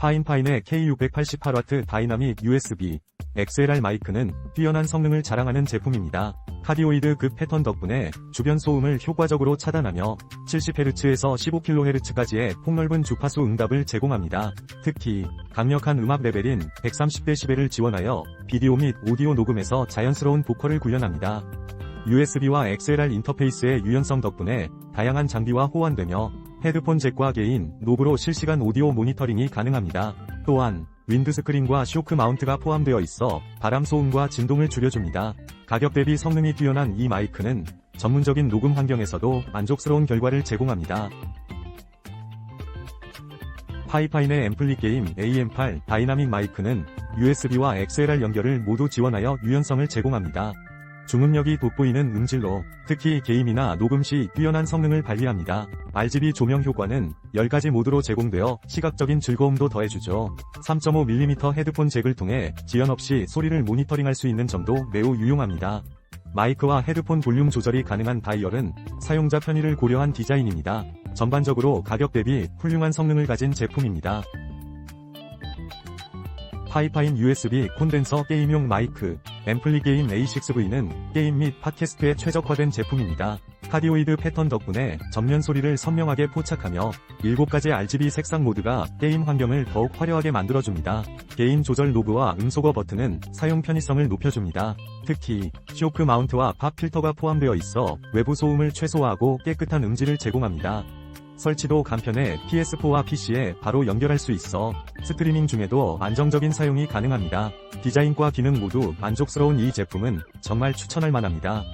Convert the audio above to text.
파인파인의 K688W 다이나믹 USB XLR 마이크는 뛰어난 성능을 자랑하는 제품입니다. 카디오이드 급 패턴 덕분에 주변 소음을 효과적으로 차단하며 70Hz에서 15kHz까지의 폭넓은 주파수 응답을 제공합니다. 특히 강력한 음악 레벨인 130dB를 지원하여 비디오 및 오디오 녹음에서 자연스러운 보컬을 구현합니다. USB와 XLR 인터페이스의 유연성 덕분에 다양한 장비와 호환되며 헤드폰 잭과 개인, 노브로 실시간 오디오 모니터링이 가능합니다. 또한 윈드스크린과 쇼크 마운트가 포함되어 있어 바람 소음과 진동을 줄여줍니다. 가격 대비 성능이 뛰어난 이 마이크는 전문적인 녹음 환경에서도 만족스러운 결과를 제공합니다. 파이파인의 앰플리 게임 AM8 다이나믹 마이크는 USB와 XLR 연결을 모두 지원하여 유연성을 제공합니다. 중음력이 돋보이는 음질로 특히 게임이나 녹음 시 뛰어난 성능을 발휘합니다. RGB 조명 효과는 10가지 모드로 제공되어 시각적인 즐거움도 더해주죠. 3.5mm 헤드폰 잭을 통해 지연 없이 소리를 모니터링할 수 있는 점도 매우 유용합니다. 마이크와 헤드폰 볼륨 조절이 가능한 다이얼은 사용자 편의를 고려한 디자인입니다. 전반적으로 가격 대비 훌륭한 성능을 가진 제품입니다. 파이파인 USB 콘덴서 게임용 마이크, 앰플리 게임 A6V는 게임 및 팟캐스트에 최적화된 제품입니다. 카디오이드 패턴 덕분에 전면 소리를 선명하게 포착하며 7가지 RGB 색상 모드가 게임 환경을 더욱 화려하게 만들어줍니다. 개인 조절 노브와 음소거 버튼은 사용 편의성을 높여줍니다. 특히 쇼크 마운트와 팝 필터가 포함되어 있어 외부 소음을 최소화하고 깨끗한 음질을 제공합니다. 설치도 간편해 PS4와 PC에 바로 연결할 수 있어 스트리밍 중에도 안정적인 사용이 가능합니다. 디자인과 기능 모두 만족스러운 이 제품은 정말 추천할 만합니다.